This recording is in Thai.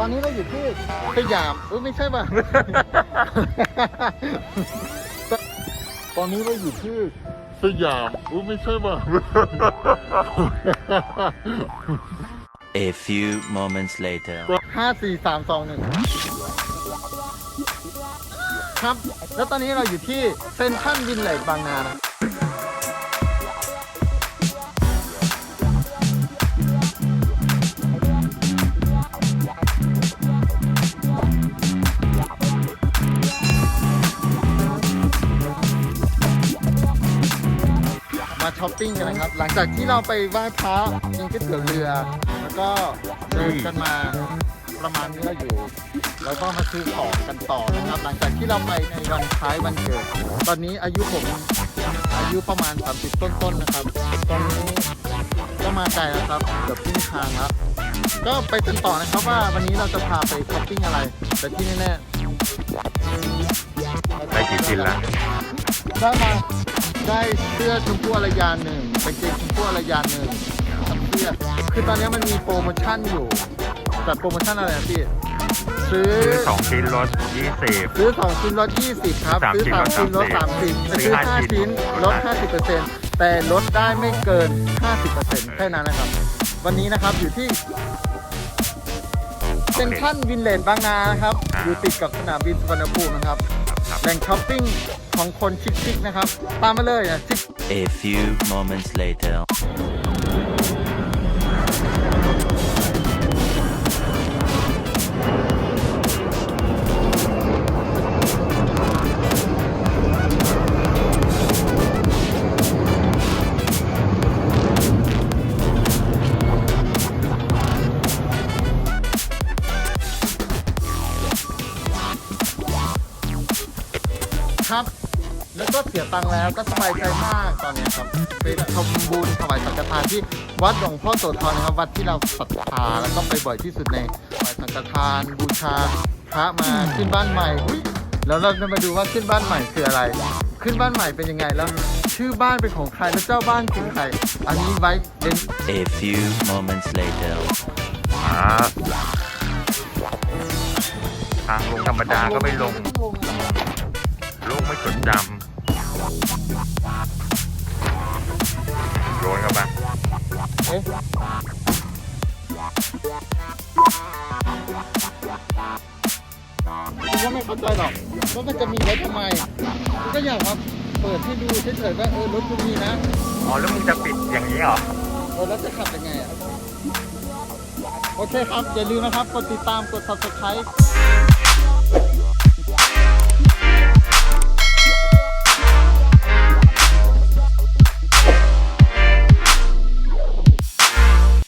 อนนี้เราอยู่ที่สยามเออไม่ใช่ป่ะ ตอนนี้เราอยู่ที่สยามเออไม่ใช่ป่ะ A few moments later. ห้าสี่สามสองหนึ่งครับ แล้วตอนนี้เราอยู่ที่เซนทรัลวินเลจบางนานะ มาช้อปปิ้งกันนะครับ หลังจากที่เราไปไหว้พระกินก๋วยเตี๋ยวเรือ แล้วก็เดินกันมาประมาณนี้เราอยู่ แล้วก็มาซื้อของกันต่อนะครับ หลังจากที่เราไปในวันคล้ายวันเกิด ตอนนี้อายุผมอายุประมาณ 30 ต้นๆนะครับ ตอนนี้ก็มาไกลแล้วครับเกือบครึ่งทางแล้วก็ไปกันต่อนะครับว่าวันนี้เราจะพาไปช้อปปิ้งอะไร แต่ที่แน่ๆได้กี่ชิ้นละได้มา ได้เสื้อชมพูอารยานหนึ่งกางเกงชมพูอารยานหนึ่งกับเสื้อคือตอนนี้มันมีโปรโมชั่นอยู่แต่โปรโมชั่นอะไรนะพี่ ซื้อซื้อสองชิ้นลดยี่สิบ ซื้อ2ชิ้นลด20ครับ สามซื้อชิ้น3ชิ้นลลดด30 30ซื้อซื้อห้า5ชิ้ชิ้นนลดลด50%แต่ลดได้ไม่เกิน50%แค่นั้นนะครับ วันนี้นะครับอยู่ที่เซ็นทรัลวินเลจบางนานะครับอยู่ติดกับสนามบินสุวรรณภูมินะครับครับแหล่งช้อปปิ้งของคนชิคๆนะครับ ตามมาเลยนะชิค A few moments later. ครับ แล้วก็เสียตังค์แล้วก็สบายใจมากตอนนี้ครับไปทำบุญถวายสังฆทานที่วัดหลวงพ่อโสธรนะครับ วัดที่เราศรัทธาแล้วก็ไปบ่อยที่สุดในถวายสังฆทาน บูชาพระมาขึ้นบ้านใหม่อุ๊ยแล้วเราจะมาดูว่าขึ้นบ้านใหม่คืออะไร ขึ้นบ้านใหม่เป็นยังไงแล้ว ชื่อบ้านเป็นของใครแล้วเจ้าบ้านคือใคร อันนี้ไว้เป็น A few moments later. อ่าทางลงธรรมดาก็ไม่ลงลู กไม่จดจำโยนเข้าไปเอ๊ะผมว่าไม่เข้าใจหรอกว่ามันจะมีไว้ทำไมก็อยากครับเปิดให้ดูเฉยๆว่าเออรถกูมีนะอ๋อแล้วมึงจะปิดอย่างนี้เหรอเออแล้วจะขับยังไงอะโอเคครับ อย่าลืมนะครับ กดติดตาม กด subscribe